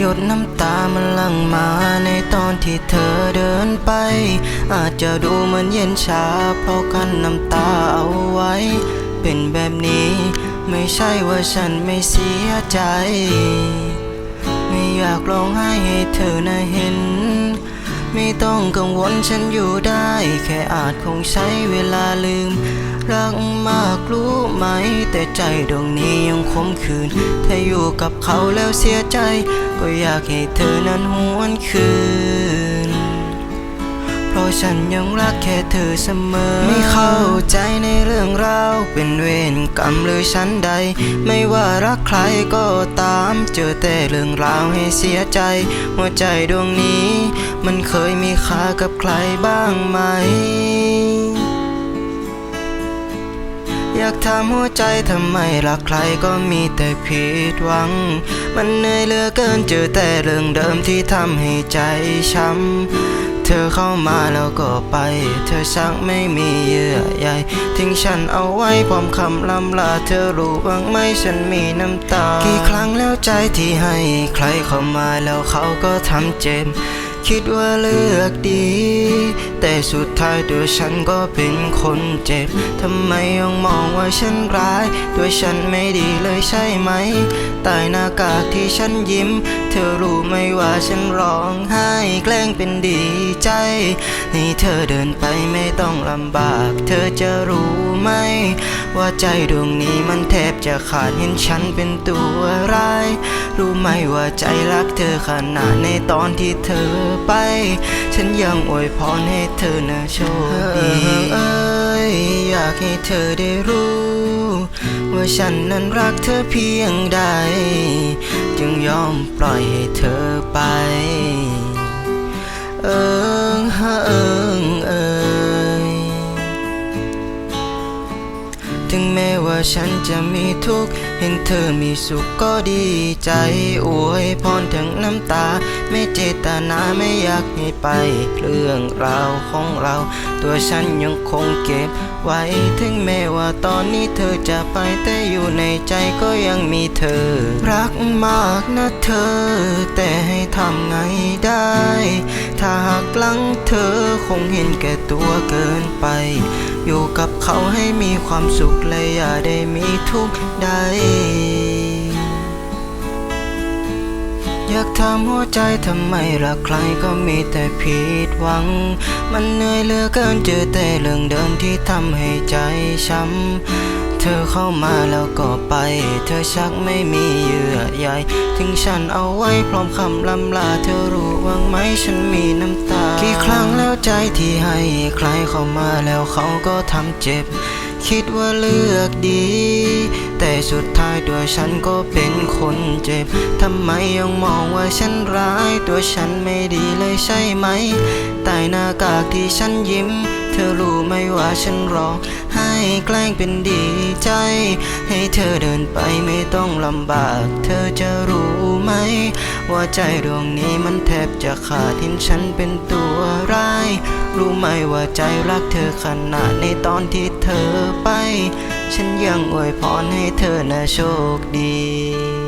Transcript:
หยดน้ำตามันหลั่งมาในตอนที่เธอเดินไป อาจจะดูเหมือนเย็นชาเพราะกันน้ำตาเอาไว้ เป็นแบบนี้ไม่ใช่ว่าฉันไม่เสียใจ ไม่อยากร้องไห้ให้เธอนะเห็น ไม่ต้องกังวลฉันอยู่ได้ แค่อาจคงใช้เวลาลืม รักมากรู้ไหม แต่ใจดวงนี้ยังคมคืน ถ้าอยู่กับเขาแล้วเสียใจ ก็อยากให้เธอนั้นหวนคืน ราะฉันยังรักแค่เธอเสมอ ไม่เข้าใจในเรื่องราว เป็นเวรกรรมหรือฉันใด ไม่ว่ารักใครก็ตาม เจอแต่เรื่องราวให้เสียใจ หัวใจดวงนี้ มันเคยมีค่ากับใครบ้างไหม อยากถามหัวใจทำไมรักใครก็มีแต่ผิดหวัง มันเหนื่อยเหลือเกินเจอแต่เรื่องเดิมที่ทำให้ใจช้ำ เธอเข้ามาแล้วก็ไป เธอชักไม่มีเยื่อใยทิ้งฉันเอาไว้พร้อมคำลำลา เธอรู้บ้างไหมฉันมีน้ำตา กี่ครั้งแล้วใจที่ให้ ใครเข้ามาแล้วเขาก็ทำเจ็บคิดว่าเลือกดี แต่สุดท้ายตัวฉันก็เป็นคนเจ็บ ทำไมยังมองว่าฉันร้าย ตัวฉันไม่ดีเลยใช่ไหม ใต้หน้ากากที่ฉันยิ้ม เธอรู้ไหมว่าฉันร้องไห้แกล้งเป็นดีใจให้เธอเดินไปไม่ต้องลำบาก เธอจะรู้ไหม ว่าใจดวงนี้มันแทบจะขาดเห็นฉันเป็นตัวร้าย รู้ไหมว่าใจรักเธอขนาดในตอนที่เธอไป ฉันยังอวยพรให้เธอนะโชคดีเอ้ยอยากให้เธอได้รู้ ว่าฉันนั้นรักเธอเพียงใด จึงยอมปล่อยให้เธอไป เอิงฮะเอิงเอย ถึงแม้ว่าฉันจะมีทุกข์ เห็นเธอมีสุขก็ดีใจอวยพรถึงน้ำตา ไม่เจตนาไม่อยากให้ไป เรื่องราวของเรา ตัวฉันยังคงเก็บไว้ ถึงแม้ว่าตอนนี้เธอจะไปแต่อยู่ในใจก็ยังมีเธอ รักมากนะเธอ แต่ให้ทำไงได้ หลังเธอคงเห็นแก่ตัวเกินไป อยู่กับเขาให้มีความสุขและอย่าได้มีทุกข์ใด อยากถามหัวใจทำไมรักใครก็มีแต่ผิดหวัง มันเหนื่อยเหลือเกินเจอแต่เรื่องเดิมที่ทำให้ใจช้ำ เธอเข้ามาแล้วก็ไป เธอชักไม่มีเยื่อใยทิ้งฉันเอาไว้พร้อมคำลำลา เธอรู้บ้างไหมฉันมีน้ำตา กี่ครั้งแล้วใจที่ให้ ใครเข้ามาแล้วเขาก็ทำเจ็บ คิดว่าเลือกดี แต่สุดท้ายตัวฉันก็เป็นคนเจ็บ ทำไมยังมองว่าฉันร้าย ตัวฉันไม่ดีเลยใช่ไหมใต้หน้ากากที่ฉันยิ้ม ธอรู้ไหมว่าฉันรอ ให้แกล้งเป็นดีใจ ให้เธอเดินไปไม่ต้องลำบาก เธอจะรู้ไหม ว่าใจดวงนี้มันแทบจะขาดเห็นฉันเป็นตัวร้าย รู้ไหมว่าใจรักเธอขนาดในตอนที่เธอไป ฉันยังอวยพรให้เธอนะโชคดี